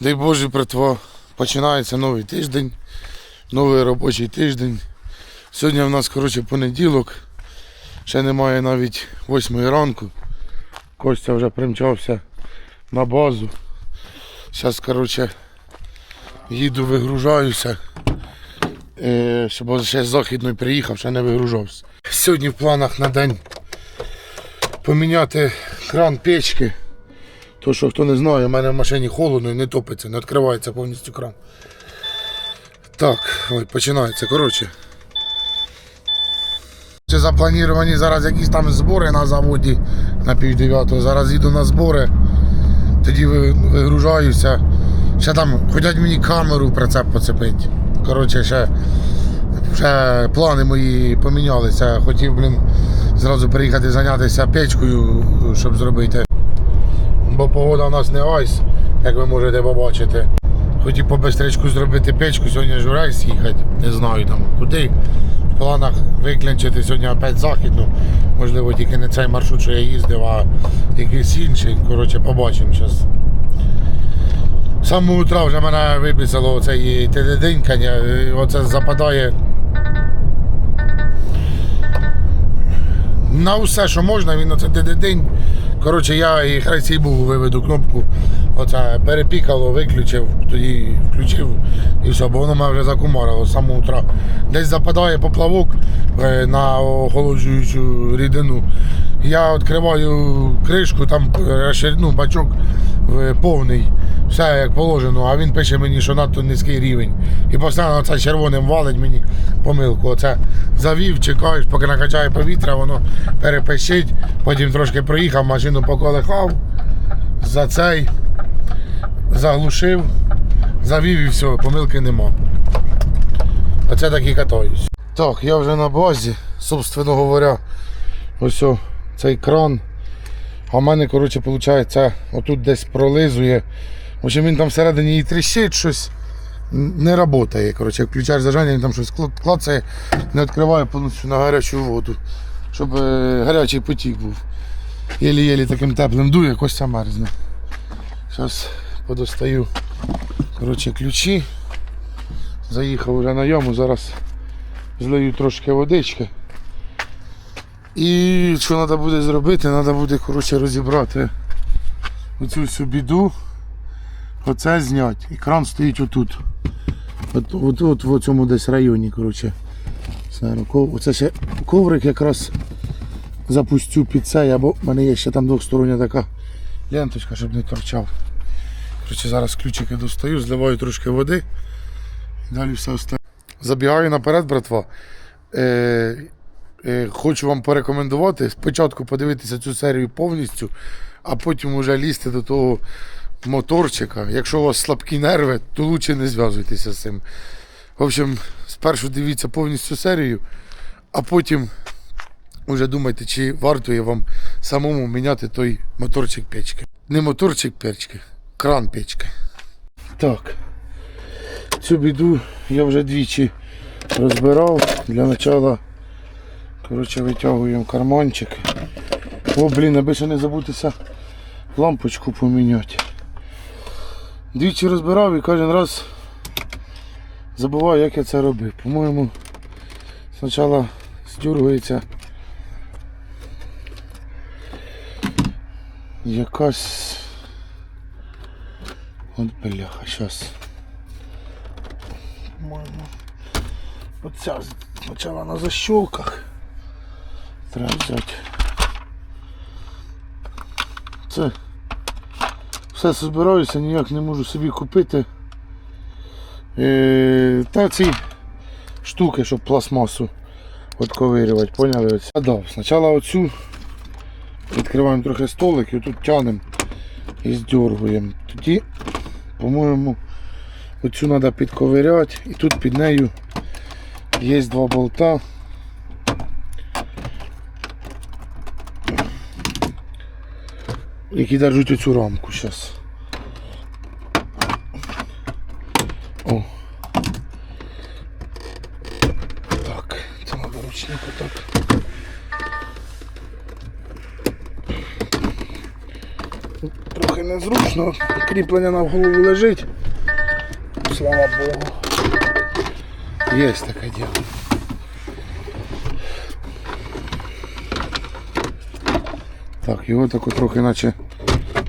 Дай Боже, братва, починається новий тиждень, новий робочий тиждень. Сьогодні в нас, коротше, понеділок. Ще немає навіть восьмої ранку. Костя вже примчався на базу. Зараз, коротше, їду, вигружаюся. Е, ще- ще з західної приїхав, ще не вигружався. Сьогодні в планах на день поміняти кран печки. То, що хто не знає, у мене в машині холодно і не топиться, не відкривається повністю кран. Так, ой, починається. Коротше. Це заплановані зараз якісь там збори на заводі на пів дев'ятого. Зараз їду на збори, тоді вигружаюся. Ще там хочуть мені камеру прицеп поцепити. Коротше, ще, ще плани мої помінялися. Хотів, блін, зразу приїхати зайнятися печкою, щоб зробити бо погода у нас не айс, як ви можете побачити. Хотів по бистричку зробити печку, сьогодні ж у рейс їхати, не знаю там куди. В планах виклянчити сьогодні опять західну. Можливо, тільки не цей маршрут, що я їздив, а якийсь інший. Коротше, побачимо зараз. З самого утра вже мене виписало оцей телединькання, оце западає. На все, що можна, він оце день. Коротше, я і хай був виведу кнопку. Оце перепікало, виключив, тоді включив і все, бо воно мене вже закумарило з самого утра. Десь западає поплавок е, на охолоджуючу рідину. Я відкриваю кришку, там розширну, бачок е, повний, все як положено, а він пише мені, що надто низький рівень. І постійно це червоним валить мені помилку. Оце завів, чекаєш, поки накачає повітря, воно перепищить, потім трошки проїхав, машину поколихав, за цей заглушив, завів і все, помилки нема. Оце так і катаюсь. Так, я вже на базі, собственно говоря, ось о, цей кран. А в мене, коротше, виходить, отут десь пролизує. В общем, він там всередині і тріщить щось. Не працює. Коротше, включаєш зажання, він там щось клацає, не відкриває повністю на гарячу воду. Щоб е, гарячий потік був. Єлі-єлі таким теплим дує, Костя мерзне. Зараз подостаю коротше, ключі. Заїхав вже на йому, зараз злию трошки водички. І що треба буде зробити? Треба буде коротше, розібрати оцю всю біду, оце зняти. І кран стоїть отут. От, от, от в цьому десь районі. коротше. Оце ще коврик якраз запустю під цей, або в мене є ще там двохстороння така ленточка, щоб не торчав. Коротше, зараз ключики достаю, зливаю трошки води і далі все остальне. Забігаю наперед, братва. Е, Е, Хочу вам порекомендувати спочатку подивитися цю серію повністю, а потім вже лізти до того моторчика. Якщо у вас слабкі нерви, то лучше не зв'язуйтеся з цим. В общем, спершу дивіться повністю серію, а потім вже думайте, чи варто вам самому міняти той моторчик печки. Не моторчик печки, кран печки. Так. Цю біду я вже двічі розбирав. Для начала Коротше, витягуємо карманчик. О, блін, аби ще не забутися лампочку поміняти. Двічі розбирав і кожен раз забуваю, як я це робив. По-моєму, спочатку здюргується якась. От бляха, щас. По-моєму. Оця спочатку на защолках. Треба взяти. Це все збираюся, ніяк не можу собі купити. Е, та ці штуки, щоб пластмасу відковирювати, поняли? А, да, спочатку оцю відкриваємо трохи столик і тут тянемо і здергуємо. Тоді, по-моєму, оцю треба підковиряти і тут під нею є два болта. Які держать оцю рамку зараз. О. Так, це треба ручник отак. Трохи незручно. Кріплення на голову лежить. Слава Богу. Є таке діло. Так, його тако трохи наче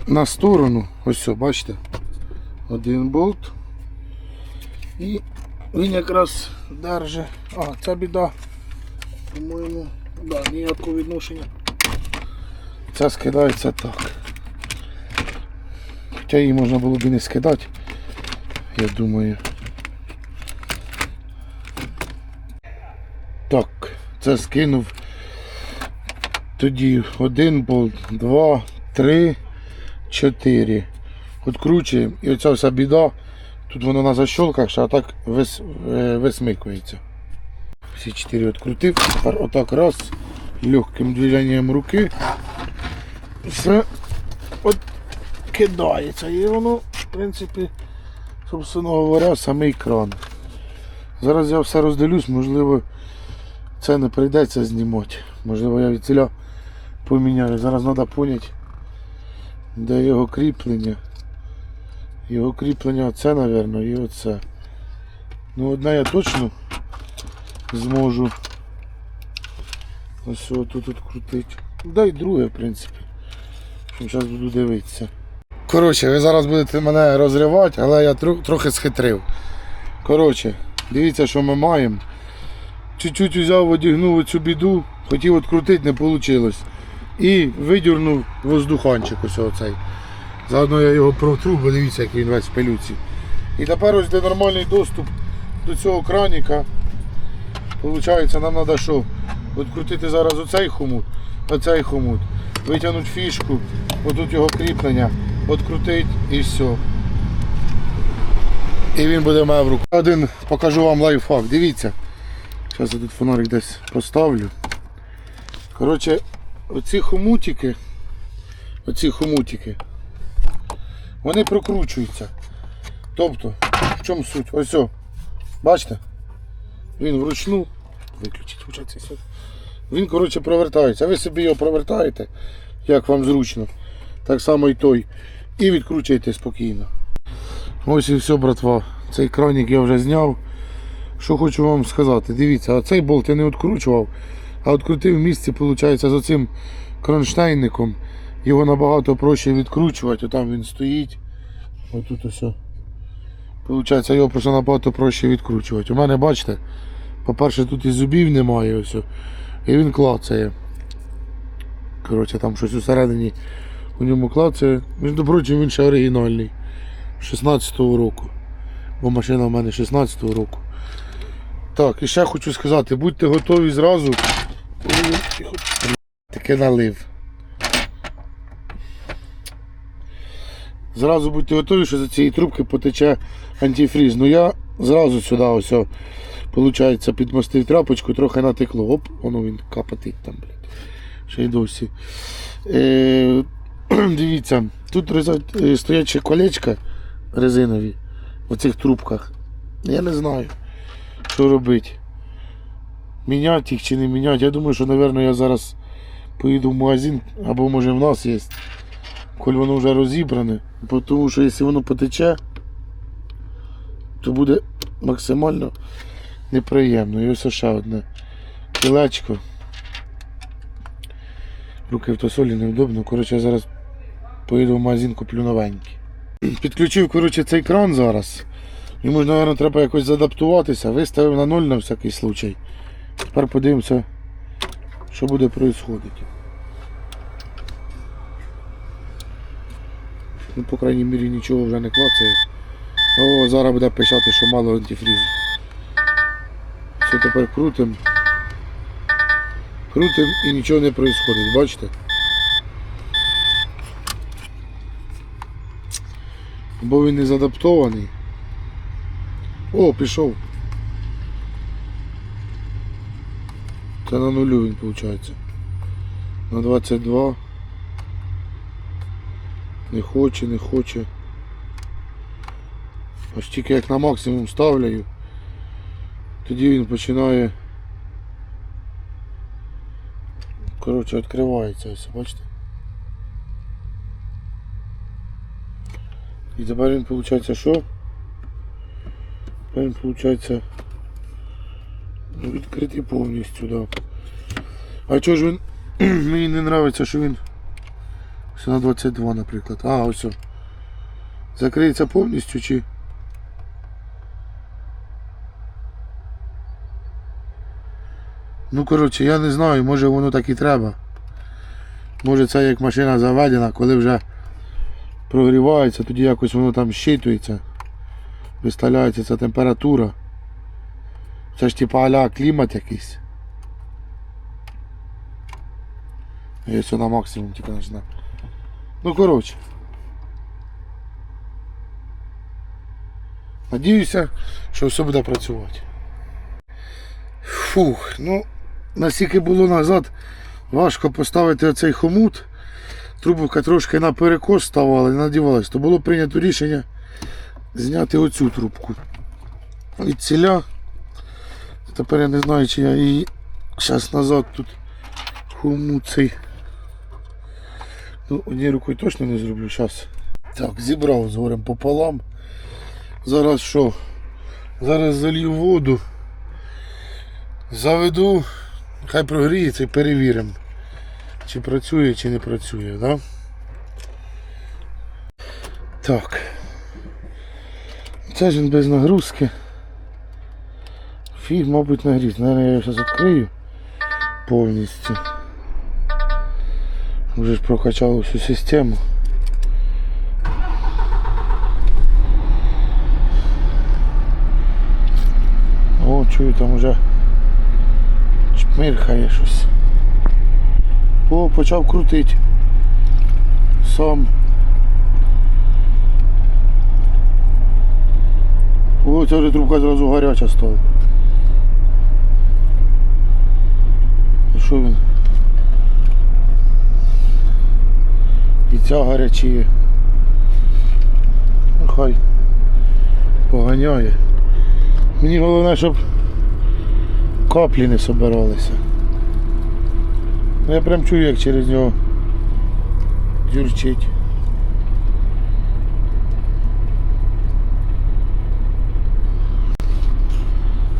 на сторону. Ось все, бачите? Один болт. І він якраз держить. А, ця біда. По-моєму, да, ніякого відношення. Ця скидається так. Хоча її можна було б і не скидати, я думаю. Так, це скинув. Тоді один болт, два, три, чотири. Откручуємо. І оця вся біда. Тут воно на защолках, а так вис, е, висмикується. Всі чотири відкрутив. Тепер отак раз. Легким движенням руки. Все кидається. І воно, в принципі, собственно говоря, самий кран. Зараз я все розділюсь, можливо, це не прийдеться знімати. Можливо, я від ціля поміняю. Зараз треба зрозуміти, де його кріплення. Його кріплення оце, мабуть, і оце. Ну, одне я точно зможу. Ось тут от крутити. Да і друге, в принципі. Зараз буду дивитися. Коротше, ви зараз будете мене розривати, але я трохи схитрив. Коротше, дивіться, що ми маємо. Чуть-чуть взяв, одягнув цю біду, хотів відкрутити, не вийшло. І видірнув воздуханчик ось оцей. Заодно я його протру, бо дивіться, як він весь в пилюці. І тепер ось де нормальний доступ до цього краніка. Получається, нам треба що? Відкрутити зараз оцей хомут, оцей хомут, витягнути фішку, отут його кріплення, відкрутити і все. І він буде в мене в руках. Один покажу вам лайфхак. Дивіться. Зараз я тут фонарик десь поставлю. Коротше, оці хомутики, оці хомутики, вони прокручуються. Тобто, в чому суть? Ось о, бачите? Він вручну. Виключить світ. Він, коротше, провертається. Ви собі його провертаєте, як вам зручно. Так само і той. І відкручуєте спокійно. Ось і все, братва. Цей кранік я вже зняв. Що хочу вам сказати, дивіться, а цей болт я не відкручував, а відкрутив в місці, виходить, з оцим кронштейником. Його набагато проще відкручувати, отам він стоїть. Отут ось. Получається, його просто набагато проще відкручувати. У мене, бачите, по-перше, тут і зубів немає, ось. І він клацає. Коротше, там щось усередині у ньому клацає. Між прочим, він ще оригінальний. 16-го року. Бо машина в мене 16-го року. Так, і ще хочу сказати, будьте готові зразу. Таке налив. Зразу будьте готові, що за цієї трубки потече антифріз. Ну я зразу сюди ось, виходить, підмостив тряпочку, трохи натекло. Оп, воно він капатить там, блядь. Ще й досі. Е, дивіться, тут е, стоять ще колечка резинові в цих трубках. Я не знаю, що робити. Міняти їх чи не міняти. Я думаю, що, мабуть, я зараз поїду в магазин, або може в нас є. Коль воно вже розібране. Тому що якщо воно потече, то буде максимально неприємно. І ось ще одне кілечко. Руки в тосолі невдобно. Коротше, я зараз поїду в магазин, куплю новенький. Підключив коротше, цей кран зараз. Йому ж, мабуть, треба якось задаптуватися. Виставив на ноль на всякий случай. Тепер подивимося, що буде відбуватися. Ну, по крайній мірі нічого вже не клацає. О, зараз буде пишати, що мало антифрізу. Все тепер крутим. Крутим і нічого не відбувається, бачите? Бо він не задаптований. О, пішов. Це на нулю він виходить. На 22. Не хоче, не хоче. Аж тільки як на максимум ставляю, тоді він починає. Коротше, відкривається ось, бачите? І тепер він виходить що? Тепер він виходить відкритий повністю, да. А чого ж він мені не подобається, що він все на 22, наприклад. А, ось. о. Закриється повністю чи. Ну, коротше, я не знаю, може воно так і треба. Може це як машина заведена, коли вже прогрівається, тоді якось воно там щитується. Виставляється ця температура. Це ж типа аля клімат якийсь. Я все на максимум тільки починаю. Ну коротше. Надіюся, що все буде працювати. Фух, ну наскільки було назад, важко поставити оцей хомут. Трубка трошки на перекос ставала і надівалась, то було прийнято рішення зняти оцю трубку. Від ціля. Тепер я не знаю, чи я її зараз назад тут хомут цей. Ну, однією рукою точно не зроблю зараз. Так, зібрав з горем пополам. Зараз що? Зараз залью воду. Заведу, хай прогріється і перевіримо, чи працює, чи не працює, да? Так. Це ж він без нагрузки. Фіг, мабуть, нагріз. Наверное, я його зараз відкрию повністю. Вже ж прокачав всю систему. О, чую, там уже чмирхає щось. О, почав крутити. Сам. О, ця вже трубка зразу гаряча стала. Що він? І ця гарячіє. Ну, Хай поганяє. Мені головне, щоб каплі не собиралися. Ну, Я прям чую, як через нього дюрчить.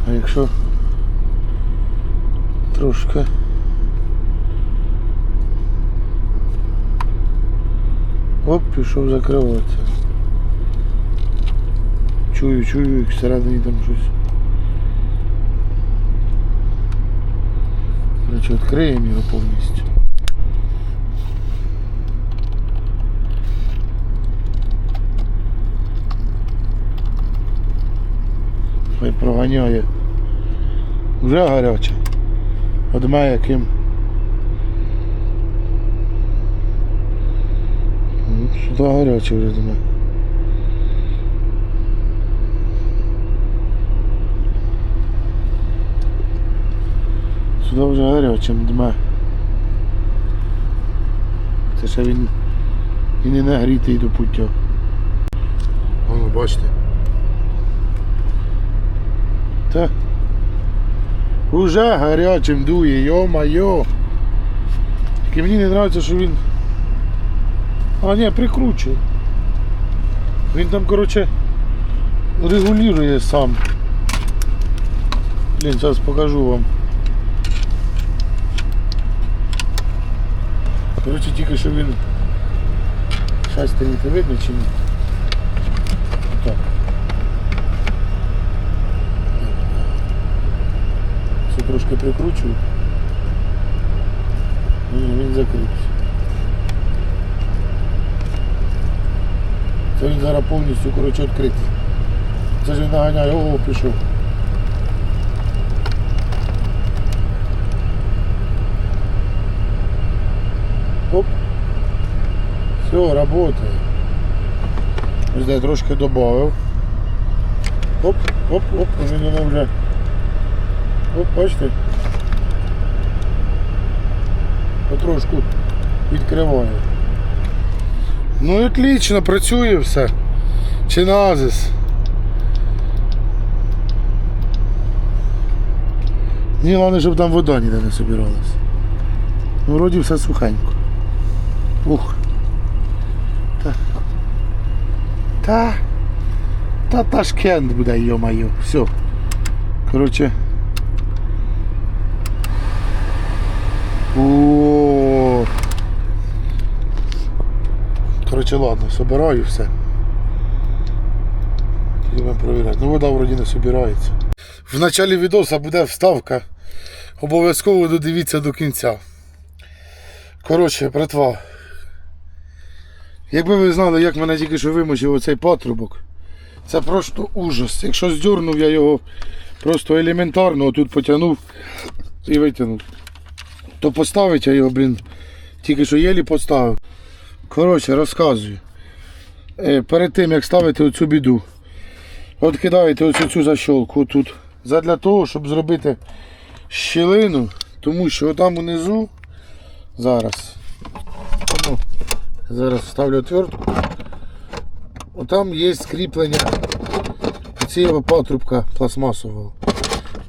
А якщо трошки Оп, пішов закриватися. Чую, чую, як всередині там щось. Короче, відкриємо його повністю. Хай проганяє. Вже гаряче. Одме яким. Ну, Сюди гаряче вже дме. Сюди вже гарячим дме. Це ще він і не нагрітий до пуття. Воно бачите. Та. Уже гарячим дує, йо-майо. Тільки мені не подобається, що він. А, ні, прикручує. Він там, коротше, регулює сам. Блін, зараз покажу вам. Коротше, тільки що він. Щас не видно чи ні? Так. Все трошки прикручую. Ні, він закрився. Це він зараз повністю коротше відкритий. Це ж він наганяє, о, пішов. Оп. Все, работает. Ось я трошки додав. Оп, оп, оп, він воно вже. Оп, бачите? Потрошку відкриває. Ну і отлично, працює все. Чиназис. Мені головне, щоб там вода ніде не собиралась. Ну, вроді все сухенько. Ух. Та. Та. Та Ташкент буде, йо-моє. Все. Коротше. О. Коротше, ладно, собираю все. Будемо перевіряти. Ну вода вроді не собирається. В началі відоса буде вставка. Обов'язково додивіться до кінця. Коротше, братва. Якби ви знали, як мене тільки що вимочив оцей патрубок, це просто ужас. Якщо здюрнув я його просто елементарно отут потягнув і витягнув, то поставить я його, блін, тільки що єлі поставив. Коротше, розказую. Е, перед тим як ставити оцю біду, от кидаєте оцю цю защолку тут. Задля того, щоб зробити щілину, тому що там унизу зараз. Зараз ставлю отвертку. Отам є скріплення цього патрубка пластмасового,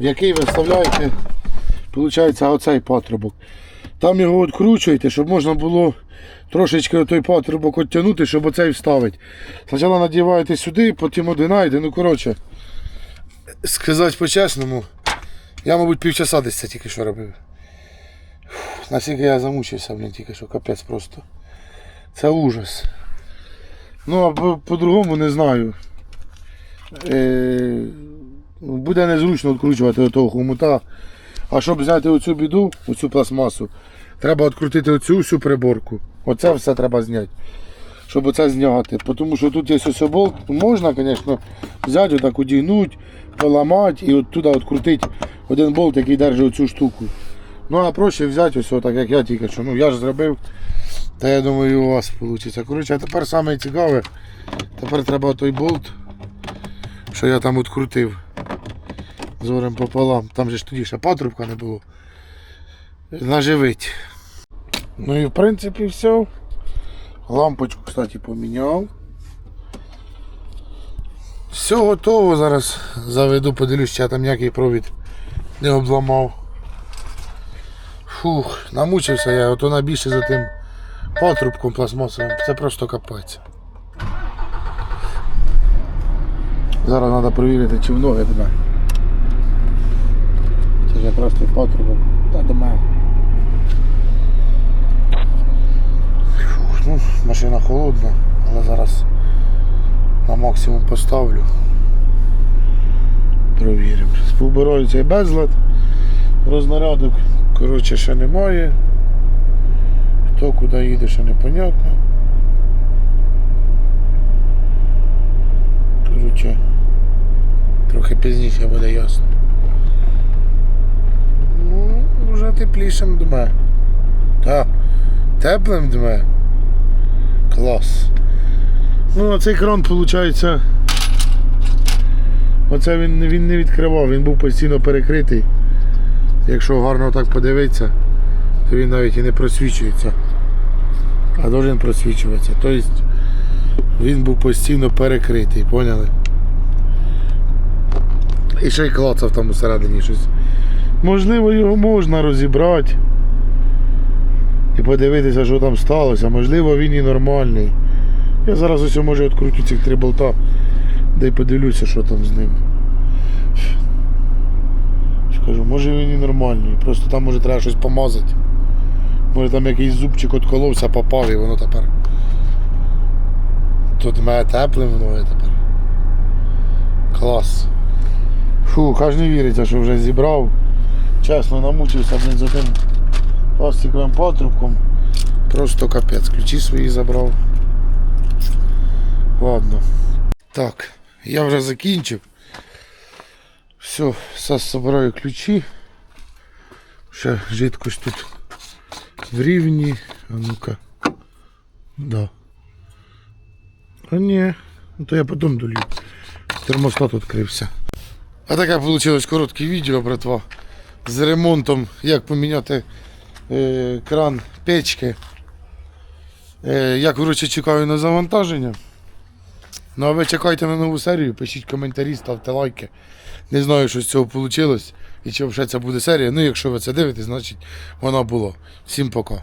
в який ви вставляєте, виходить, оцей патрубок. Там його відкручуєте, щоб можна було трошечки той патрубок відтягнути, щоб оцей вставити. Спочатку надіваєте сюди, потім одинаєте. Ну, коротше, сказати по-чесному, я, мабуть, півчаса десь це тільки що робив. Наскільки я замучився, блін, тільки що капець просто. Це ужас. Ну, а по- по-другому не знаю. Е, ну, буде незручно відкручувати до того хомута. А щоб взяти оцю біду, оцю пластмасу, треба відкрутити оцю всю приборку. Оце все треба зняти. Щоб оце зняти. Тому що тут є ось болт. Можна, звісно, взяти, отак одягнути, поламати і оттуда відкрутити один болт, який держить оцю штуку. Ну а проще взяти ось так, як я тільки що. Ну я ж зробив. Та я думаю, у вас вийде. Коротше, а тепер саме цікаве. Тепер треба той болт, що я там відкрутив. Зорем пополам. Там же ж тоді ще патрубка не було. Наживить. Ну і в принципі все. Лампочку, кстати, поміняв. Все готово. Зараз заведу, подивлюсь, я там ніякий провід не обламав. Фух, намучився я, ото найбільше за тим патрубком пластмасовим. Це просто капець. Зараз треба перевірити, чи в ноги до мене. Це ж той патрубок. Та до мене. Фух, ну, машина холодна, але зараз на максимум поставлю. Провіримо. Побираю цей безлад. Рознарядок, коротше, ще немає. Хто куди їде, ще непонятно. Коротше, трохи пізніше буде ясно. Ну, вже теплішим дме. Так, теплим дме. Клас. Ну, а цей кран, виходить. Оце він, він не відкривав, він був постійно перекритий. Якщо гарно так подивитися, то він навіть і не просвічується. А должен просвічуватися. Тобто він був постійно перекритий, поняли? І ще й клацав там усередині щось. Можливо, його можна розібрати і подивитися, що там сталося. Можливо, він і нормальний. Я зараз ось може відкручу цих три болта, де й подивлюся, що там з ним. Скажу, може він і нормальний, просто там може треба щось помазати. Може там якийсь зубчик отколовся, попав і воно тепер. Тут має теплим воно тепер. Клас. Фу, аж не віриться, що вже зібрав. Чесно, намучився блін, за тим пластиковим патрубком. Просто капець. Ключі свої забрав. Ладно. Так, я вже закінчив. Все, зараз збираю ключі. Ще жидкость тут в рівні. А ну-ка. Да. А ні, ну то я потім долью. Термостат відкрився. А таке вийшло коротке відео, братва. З ремонтом, як поміняти е, кран печки. Е, я коротше чекаю на завантаження. Ну а ви чекайте на нову серію, пишіть коментарі, ставте лайки. Не знаю, що з цього вийшло і чи взагалі це буде серія. Ну, якщо ви це дивитесь, значить вона була. Всім пока.